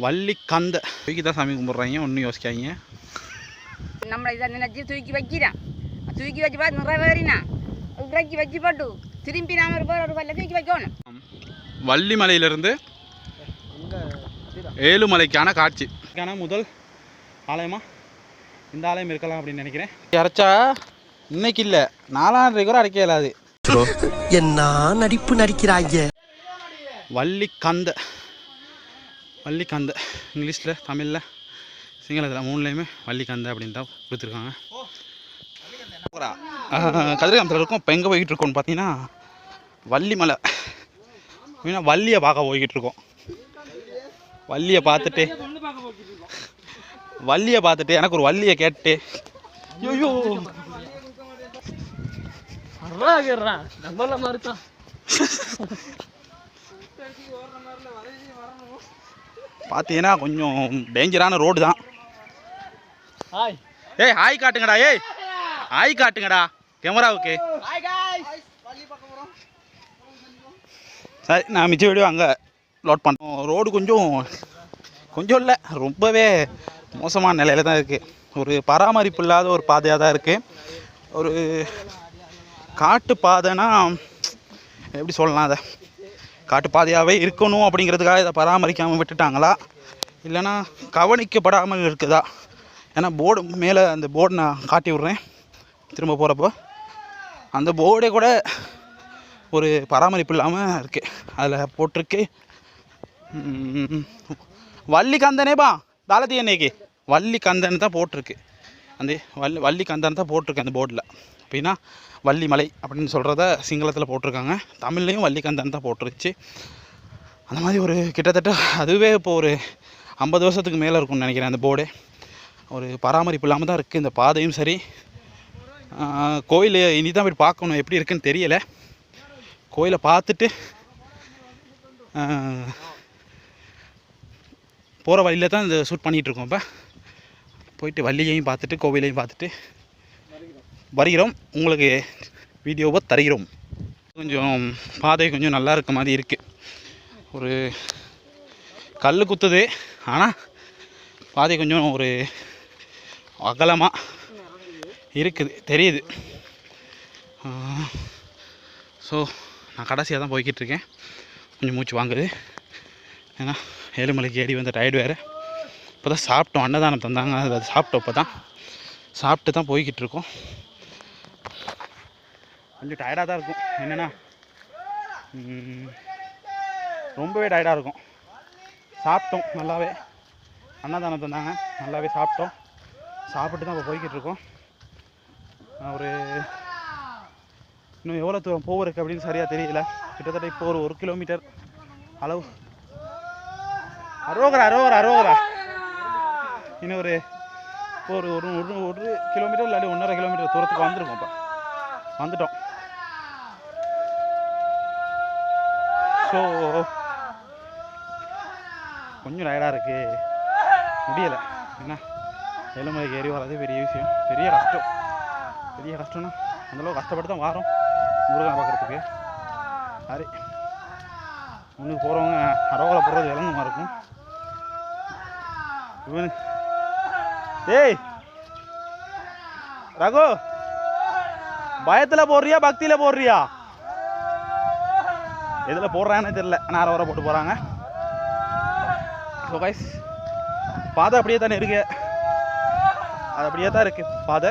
வள்ளி கந்த தூக்கி தான் சாமி கும்பிட்றாங்க. ஒன்றும் யோசிக்காதீங்க. நம்மளை இதை நினைச்சு தூக்கி வைக்கிறான். தூக்கி வச்சு பார்த்து நிறைவேறினா இறக்கி வச்சு போட்டு. திரும்பி நாம ஒரு ஒரு பல்ல தூக்கி வைக்கணும். வள்ளி மலையிலிருந்து ஏழுமலைக்கான காட்சி. இதுக்கான முதல் ஆலயமா? இந்த ஆலயம் இருக்கலாம் அப்படின்னு நினைக்கிறேன். அரைச்சா இன்னைக்கு இல்லை. நாலாயிரம் கூட அரைக்க இயலாது. என்ன நடிப்பு நடிக்கிறாங்க வள்ளி கந்த வள்ளி கந்த இங்கிலீஷில் தமிழில் சிங்களத்தில் மூணுலேயுமே வள்ளி கந்த அப்படின்னு தான் கொடுத்துருக்காங்க. கதிரகாமத்தில் இருக்கும் இப்போ எங்கே போய்கிட்டு இருக்கோம்னு பார்த்தீங்கன்னா வள்ளி மலை. மீனா வள்ளியை பார்க்க போய்கிட்டு இருக்கோம். வள்ளியை பார்த்துட்டு வள்ளியை பார்த்துட்டு எனக்கு ஒரு வள்ளியை கேட்டு ஐயோ நம்மள மாதிரி தான் பார்த்தீங்கன்னா கொஞ்சம் டேஞ்சரான ரோடு தான். ஹாய் ஏய் ஹாய் காட்டுங்கடா ஏய். ஹாய் காட்டுங்கடா கேமராவுக்கு. சரி நான் மிச்ச வீடியோ அங்கே லோட் பண்ணோம் ரோடு கொஞ்சம் கொஞ்சம் இல்லை ரொம்பவே மோசமான நிலையில தான் இருக்குது ஒரு பராமரிப்பு இல்லாத ஒரு பாதையாக தான் இருக்குது ஒரு காட்டு பாதைனா எப்படி சொல்லலாம் அதை? காட்டுப்பாதையாகவே இருக்கணும் அப்படிங்கிறதுக்காக இதை பராமரிக்காமல் விட்டுட்டாங்களா? இல்லைன்னா கவனிக்கப்படாமல் இருக்குதா? ஏன்னா போர்டு மேலே அந்த போர்டு நான் காட்டி விட்றேன். திரும்ப போகிறப்போ அந்த போர்டே கூட ஒரு பராமரிப்பு இல்லாமல் இருக்குது அதில் போட்டிருக்கு. ம், வள்ளி கந்தனேபா தாளத்தி என்னைக்கு வள்ளி தான் போட்டிருக்கு. அந்த வள்ளி வள்ளிகந்தன் தான் போட்டிருக்கு அந்த போர்டில். அப்படின்னா வள்ளி மலை அப்படின்னு சொல்கிறத சிங்களத்தில் போட்டிருக்காங்க. தமிழ்லேயும் வள்ளிக்கந்தன் தான் போட்டுருச்சு. அந்த மாதிரி ஒரு கிட்டத்தட்ட அதுவே இப்போ ஒரு ஐம்பது வருஷத்துக்கு மேலே இருக்கும்னு நினைக்கிறேன் அந்த போர்டு. ஒரு பராமரிப்பு இல்லாமல் தான் இருக்குது இந்த பாதையும் சரி. கோயில் இனி தான் போய் பார்க்கணும். எப்படி இருக்குன்னு தெரியலை. கோயிலை பார்த்துட்டு போகிற வழியில் தான் இந்த ஷூட் பண்ணிகிட்ருக்கோம் இப்போ. போயிட்டு வள்ளியையும் பார்த்துட்டு கோவிலையும் பார்த்துட்டு. வருகிறோம். உங்களுக்கு வீடியோவை தருகிறோம். கொஞ்சம் பாதை கொஞ்சம் நல்லா இருக்க மாதிரி இருக்குது ஒரு கல் குத்துது. ஆனால் பாதை கொஞ்சம் ஒரு அகலமாக இருக்குது. தெரியுது. ஸோ நான் கடைசியாக தான் போய்கிட்டு இருக்கேன். கொஞ்சம் மூச்சு வாங்குது. ஏன்னா ஏழுமலைக்கு ஏறி வந்த டயர்டு வேறு. இப்போ தான் சாப்பிட்டோம். அன்னதானம் தந்தாங்க. அதை சாப்பிட்டோம் இப்போ தான் சாப்பிட்டு தான் போய்கிட்டு இருக்கோம். கொஞ்சம் டயர்டாக தான் இருக்கும். என்னென்னா ரொம்பவே டயர்டாக இருக்கும். சாப்பிட்டோம் நல்லாவே. அன்னதானம் தந்தாங்க நல்லாவே சாப்பிட்டோம். சாப்பிட்டு தான் இப்போ போய்கிட்டு இருக்கோம். ஒரு இன்னும் எவ்வளோ தூரம் போகிறதுக்கு அப்படின்னு சரியாக தெரியல. கிட்டத்தட்ட இப்போ ஒரு ஒரு கிலோமீட்டர் அளவு. அரோகரா அரோகரா அரோகரா. இன்னும் ஒரு இப்போ ஒரு ஒரு ஒரு கிலோமீட்டர் இல்லாட்டி ஒன்றரை கிலோமீட்டர் தூரத்துக்கு வந்துருக்கோம் இப்போ. வந்துட்டோம். ஸோ கொஞ்சம் டயர்டாக இருக்கு. முடியலை. என்ன? ஏழுமலைக்கு ஏறி வர்றதே பெரிய விஷயம். பெரிய கஷ்டம். பெரிய கஷ்டம்னா அந்தளவுக்கு கஷ்டப்பட்டு தான் வாரோம். முருகனை பார்க்குறதுக்கு. சரி. முன்னுக்கு போகிறவங்க அரோகலை போடுறது விளங்குமா இருக்கும். இவனு. ஏய்! ரகு! பயத்தில் போடுறியா பக்தியில் போடுறியா? எதில் போடுறான்னு தெரியல. நேரம் வர போட்டு போகிறாங்க ஸோ கைஸ் பாதை அப்படியே தானே இருக்கு. அது அப்படியே தான் இருக்கு பாதை.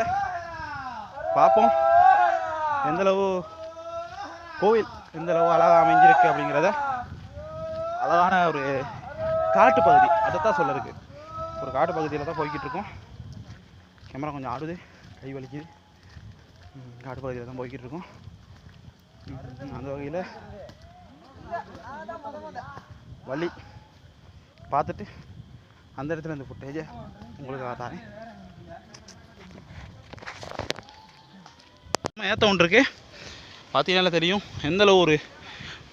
பார்ப்போம். எந்தளவு கோவில் எந்தளவு அழகாக அமைஞ்சிருக்கு அப்படிங்கிறத அழகான ஒரு காட்டு பகுதி. அதைத்தான் சொல்ல இருக்கு. ஒரு காட்டு பகுதியில் தான் போய்கிட்டு இருக்கோம். கேமரா கொஞ்சம் ஆடுது கை வலிக்குது. காட்டுப்பகுதியில் காட்டு பகுதியில் தான் போய்கிட்டு இருக்கோம் அந்த வகையில் வள்ளி பார்த்துட்டு அந்த இடத்துல இந்த ஃபுட்டேஜை உங்களுக்கு தரேன். ஏற்ற ஒன்று இருக்கு. பார்த்தீங்கன்னா தெரியும். எந்தளவு ஒரு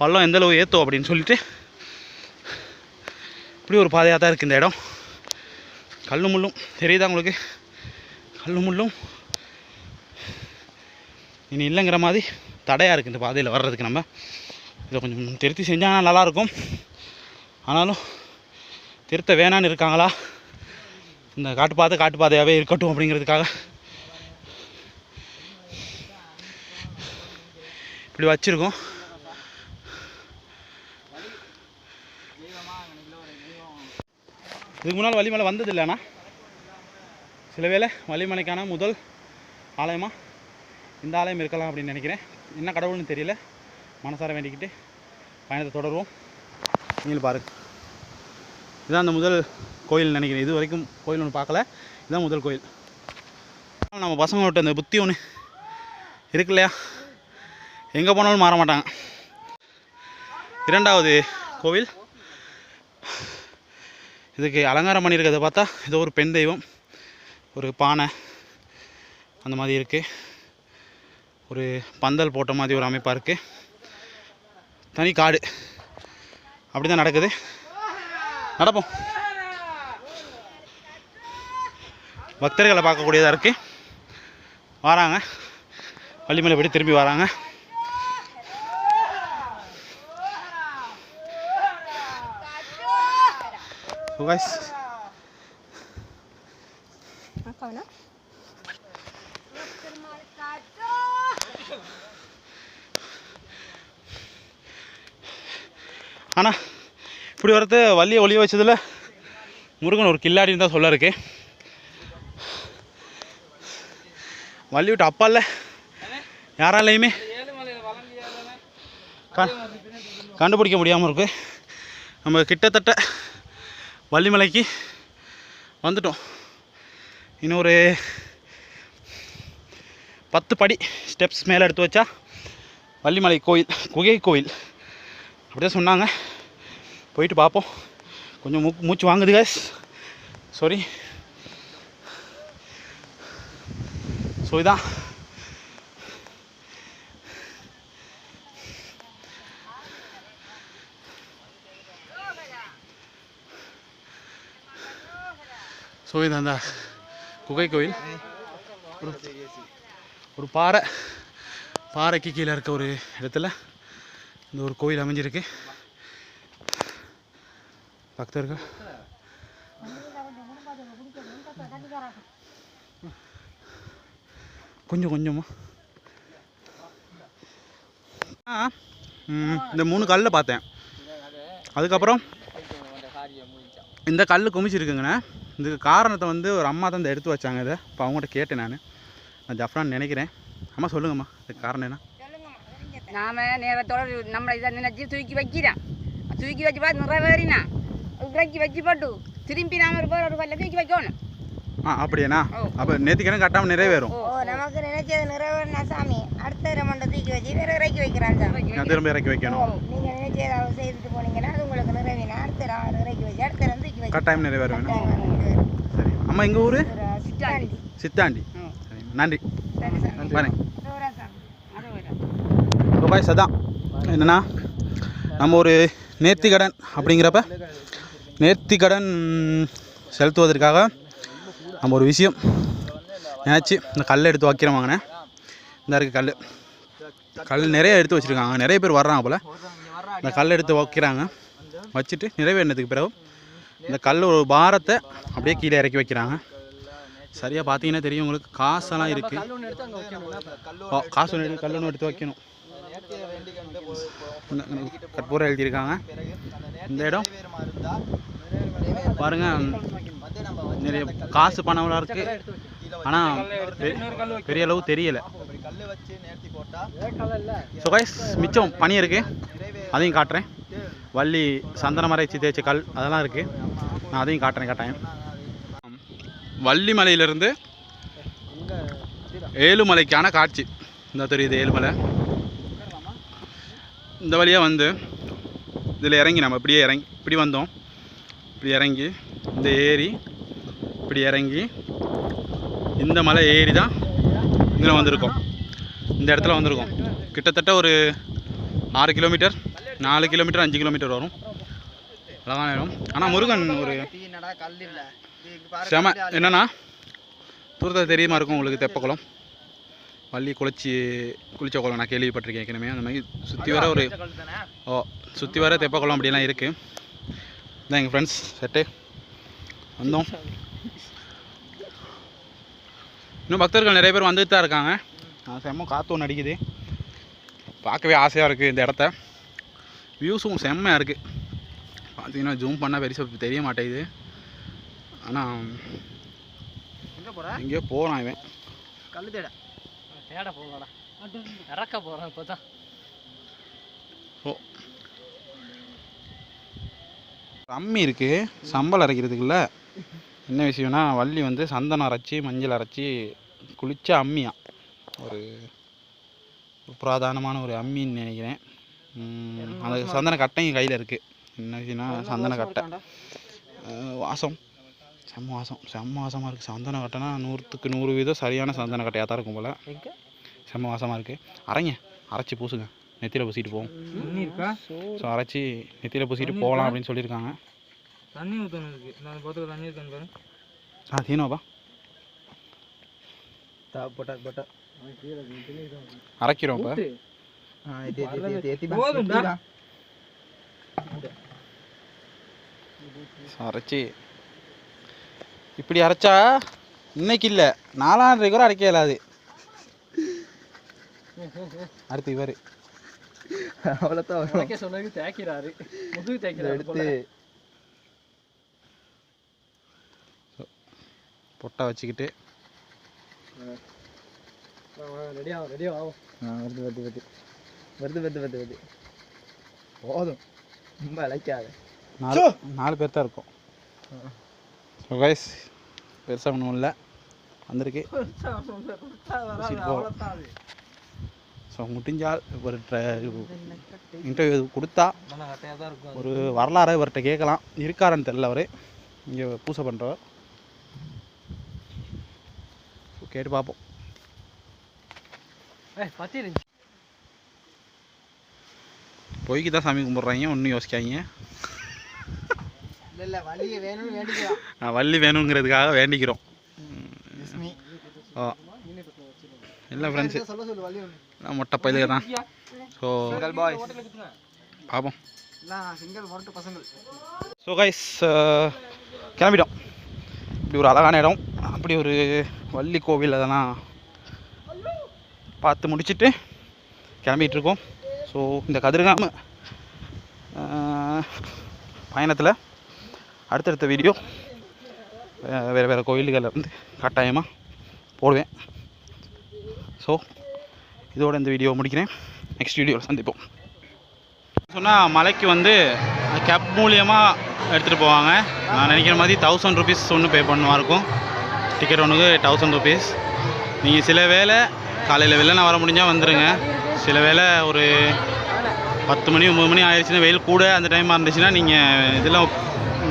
பள்ளம் எந்தளவு ஏற்றோம் அப்படின்னு சொல்லிட்டு. இப்படி ஒரு பாதையாக தான் இருக்குது இந்த இடம். கல் முள்ளும். தெரியுதா உங்களுக்கு? கல் முள்ளும். இனி இல்லைங்கிற மாதிரி தடையாக இருக்குது இந்த பாதையில் வர்றதுக்கு நம்ம. இதை கொஞ்சம் திருத்தி செஞ்சால் நல்லாயிருக்கும். ஆனாலும் திருத்த வேணான்னு இருக்காங்களா? இந்த காட்டுப்பாதை காட்டுப்பாதையாகவே இருக்கட்டும் அப்படிங்கிறதுக்காக. இப்படி வச்சுருக்கோம். இதுக்கு முன்னால் வள்ளிமலை வந்தது இல்லைண்ணா சில வேளை வள்ளிமலைக்கான முதல் ஆலயமாக இந்த ஆலயம் இருக்கலாம் அப்படின்னு நினைக்கிறேன். என்ன கடவுள்னு தெரியல. மனசார வேண்டிக்கிட்டு பயணத்தை தொடருவோம். நீங்கள் பாருங்க. இதான் அந்த முதல் கோயில் நினைக்கிறேன். இது வரைக்கும் கோயில் ஒன்று பார்க்கல. இதுதான் முதல் கோயில். நம்ம பசங்களோட அந்த புத்தி ஒன்று இருக்கு இல்லையா? எங்கே போனாலும் மாற மாட்டாங்க. இரண்டாவது கோவில். இதுக்கு அலங்காரம் பண்ணியிருக்கிறத பார்த்தா ஏதோ ஒரு பெண் தெய்வம் ஒரு பானை அந்த மாதிரி இருக்குது ஒரு பந்தல் போட்ட மாதிரி ஒரு அமைப்பாக இருக்குது தனி காடு. அப்படி தான் நடக்குது. நடப்போம். பக்தர்களை பார்க்கக்கூடியதாக இருக்குது வராங்க. வள்ளிமலை படி திரும்பி வராங்க. So guys, ஆனால் இப்படி வரது வள்ளியை ஒளிய வச்சதில் முருகன் ஒரு கில்லாடின்னு தான் சொல்ல இருக்கு. வள்ளி விட்டு அப்பா இல்லை. யாராலையுமே கண்டுபிடிக்க முடியாமல் இருக்கு. நம்ம கிட்டத்தட்ட வள்ளிமலைக்கு வந்துட்டோம். இன்னொரு பத்து படி ஸ்டெப்ஸ் மேலே எடுத்து வச்சா வள்ளிமலை கோயில் குகை கோயில். அப்படியே சொன்னாங்க. போயிட்டு பார்ப்போம். கொஞ்சம் மூ மூச்சு வாங்குது கேஸ் சாரி ஸோ இதான். ஸோ இதான். குகை கோயில். ஒரு பாறை. பாறைக்கு கீழே இருக்க ஒரு இடத்துல இந்த ஒரு கோயில் அமைஞ்சிருக்கு. பக்தர்கள். கொஞ்சம் கொஞ்சமா. இந்த மூணு கல்லை பார்த்தேன். அதுக்கப்புறம் இந்த கல் குமிச்சிருக்குங்கண்ணே. இதுக்கு காரணத்தை வந்து ஒரு அம்மா தான் இந்த எடுத்து வச்சாங்க இதை. இப்போ அவங்ககிட்ட கேட்டேன் நான். நான் ஜஃப்ரான் நினைக்கிறேன். அம்மா சொல்லுங்கம்மா இதுக்கு காரணம் என்ன? நாம நேரத்தோட நம்மளை இதை நினைச்சு தூக்கி வைக்கிறோம் தூக்கி வச்சு பார்த்து நிறைவேறினா இறக்கி வச்சு போட்டு திரும்பி நாம ஒரு பேர் ஒரு பல்ல தூக்கி வைக்கணும். ஆ அப்படியாண்ணா. ஓ. அப்போ நேற்றுக்கிழமை கட்டாமல் நிறைவேறும். ஓ நமக்கு நினைச்சது நிறைவேறினா சாமி அடுத்த ரெமண்டை தூக்கி வச்சு வேற இறக்கி வைக்கிறான் நான் திரும்ப இறக்கி வைக்கணும். நீங்க நினைச்ச ஏதாவது செய்துட்டு போனீங்கன்னா அது உங்களுக்கு நிறைவேறினா அடுத்த இறக்கி வச்சு அடுத்த தூக்கி வச்சு கட்டாயம் நிறைவேறும். சரி. அம்மா எங்கள் ஊர்? சித்தாண்டி. ம். சரி நன்றி. ரூபாய் சதான் என்னென்னா நம்ம ஒரு நேர்த்திக்கடன் அப்படிங்கிறப்ப நேர்த்திக்கடன் செலுத்துவதற்காக நம்ம ஒரு விஷயம் நினச்சி இந்த கல்லை எடுத்து வைக்கிறோம் வாங்கினே இந்த இருக்குது கல் கல் நிறைய எடுத்து வச்சுருக்காங்க. நிறைய பேர் வர்றாங்க போல். இந்த கல் எடுத்து வைக்கிறாங்க. வச்சுட்டு நிறைவேறினதுக்கு பிறகு இந்த கல் ஒரு பாரத்தை அப்படியே கீழே இறக்கி வைக்கிறாங்க. சரியாக பார்த்தீங்கன்னா தெரியும் உங்களுக்கு. காசெல்லாம் இருக்குது ஓ காசு ஒன்று எடுத்து கல் ஒன்று எடுத்து வைக்கணும். கற்பூரம் எழுதியிருக்காங்க. இந்த இடம் பாருங்க நிறைய காசு பணம்லாம் இருக்கு. ஆனால் பெரிய அளவு தெரியல. ஸோ கைஸ் மிச்சம் பனி இருக்கு. அதையும் காட்டுறேன். வள்ளி சந்தன மறைச்சி தேய்ச்ச கல் அதெல்லாம் இருக்கு. நான் அதையும் காட்டுறேன் கட்டாயம் வள்ளிமலையிலிருந்து ஏழுமலைக்கான காட்சி. இந்த தெரியுது ஏழுமலை. இந்த வழியாக வந்து இதில் இறங்கி நம்ம இப்படியே இறங்கி இப்படி வந்தோம். இப்படி இறங்கி இந்த ஏரி இப்படி இறங்கி இந்த மலை ஏறி தான் இதில் வந்திருக்கோம். இந்த இடத்துல வந்திருக்கோம். கிட்டத்தட்ட ஒரு ஆறு கிலோமீட்டர் நாலு கிலோமீட்டர் அஞ்சு கிலோமீட்டர் வரும். அழகான இடம் ஆனால் முருகன் ஒரு செம. என்னன்னா தூரத்தை தெரியுமா இருக்கும் உங்களுக்கு தெப்பக்குளம் வள்ளி குளிச்சி குளிச்ச குளம் நான் கேள்விப்பட்டிருக்கேன் ஏற்கனவே. அந்த மாதிரி சுற்றி வர ஒரு ஓ சுற்றி வர தெப்பக்குளம் அப்படிலாம் இருக்குது இதான் எங்கள் ஃப்ரெண்ட்ஸ் செட்டு வந்தோம். இன்னும் பக்தர்கள் நிறைய பேர் வந்துட்டு தான் இருக்காங்க. நான் செம்ம காற்று ஒன்று அடிக்குது. பார்க்கவே ஆசையாக இருக்குது இந்த இடத்த. வியூஸும் செம்மையாக இருக்குது பார்த்தீங்கன்னா ஜூம் பண்ணால் பெருசாக தெரிய மாட்டேங்குது. ஆனால் எங்கே போற? எங்கேயோ போகிறான் இவன். கல்லு தேட. தேட போகலடா இறக்க போகிறேன் இப்போ தான் ஓ அம்மி இருக்குது சம்பல் அரைக்கிறதுக்குள்ள என்ன விஷயம்னா வள்ளி வந்து சந்தனம் அரைச்சி மஞ்சள் அரைச்சி குளிச்ச அம்மியா ஒரு ஒரு புராதனமான ஒரு அம்மின்னு நினைக்கிறேன். அந்த சந்தன கட்டையும் கையில் இருக்குது என்ன விஷயம்னா சந்தன கட்டை. வாசம். செம்ம வாசம் செம்ம வாசமாக இருக்குது சந்தன கட்டைனா நூற்றுக்கு நூறு வீதம் சரியான சந்தன கட்டையாக தான் இருக்கும் போல் செம்ம வாசமாக இருக்குது அரைங்க அரைச்சி பூசுங்க நெத்தியில் பூசிட்டு போவோம் ஸோ அரைச்சி நெத்தியில் பூசிட்டு போகலாம் அப்படின்னு சொல்லியிருக்காங்க தண்ணி ஊற்றணும் இருக்கு நான் போத்துக்கு தண்ணி பாரு ஆ தீனோப்பா போட்டா போட்டா அரைக்கிறோம் இப்போ அரைச்சி இப்படி அரைச்சா இன்னைக்கு இல்லை. நாலாண்டு கூட அரைக்க இயலாது. அடுத்து இவர். உனக்கே சொன்னதுக்கு தேய்க்கிறாரு. முதுகு தேய்க்கிறாரு எடுத்து பொட்டை வச்சுக்கிட்டு. ரெடி ஆகும் ரெடி ஆகும் வருது வருது வருது. வருது வருது வருது வருது. போதும். ரொம்ப அழைக்காத. நாலு நாலு பேர் தான் இருக்கோம் ஸோ கைஸ் பெருசாக ஒன்றும் இல்லை. வந்திருக்கு. ஸோ முடிஞ்சால் ஒரு இன்டர்வியூ கொடுத்தா கட்டையாக தான் இருக்கும். ஒரு வரலாறை இவர்கிட்ட கேட்கலாம். இருக்காருன்னு தெரில அவர். இங்கே பூசை பண்ணுறவர் கேட்டு பார்ப்போம். பொய்க்கு தான் சாமி கும்பிட்றாங்க. ஒன்றும் யோசிக்காதீங்க இல்லை இல்லை வழியை வேணும்னு வேண்டிக்கலாம் நான் வள்ளி வேணுங்கிறதுக்காக வேண்டிக்கிறோம். ஓ இல்லை ஃப்ரெண்ட்ஸு நான் மொட்டை பயிலுக தான். ஸோ பாய் பார்ப்போம் ஸோ கைஸ் கிளம்பிட்டோம். இப்படி ஒரு அழகான இடம். அப்படி ஒரு வள்ளி கோவில் அதெல்லாம் பார்த்து முடிச்சுட்டு கிளம்பிட்டு இருக்கோம். ஸோ இந்த கதிர்காம பயணத்தில் அடுத்தடுத்த வீடியோ. வேறு வேறு கோயில்களில் வந்து கட்டாயமாக போடுவேன். ஸோ இதோட இந்த வீடியோ முடிக்கிறேன். நெக்ஸ்ட் வீடியோவில் சந்திப்போம். சொன்னால் மலைக்கு வந்து கேப் மூலியமாக எடுத்துகிட்டு போவாங்க. நான் நினைக்கிற மாதிரி தௌசண்ட் ருபீஸ் ஒன்று பே பண்ணுவா இருக்கும். டிக்கெட் ஒன்றுக்கு தௌசண்ட் ருபீஸ் நீங்கள் சில வேளை காலையில் வெளில நான் வர முடிஞ்சால் வந்துடுங்க சில வேளை ஒரு பத்து மணி ஒம்பது மணி ஆயிடுச்சுன்னா வெயில் கூட அந்த டைமாக இருந்துச்சுன்னா நீங்கள் இதெல்லாம்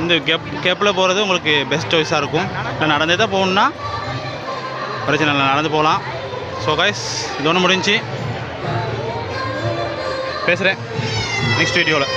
இந்த கேப் கேப்பில் போகிறது உங்களுக்கு பெஸ்ட் சாய்ஸாக இருக்கும். இல்லை நடந்தே தான் போகணுன்னா பிரச்சனை இல்லை நடந்து போகலாம். ஸோ கைஸ் இது ஒன்று முடிஞ்சு. பேசுகிறேன் நெக்ஸ்ட் வீடியோவில்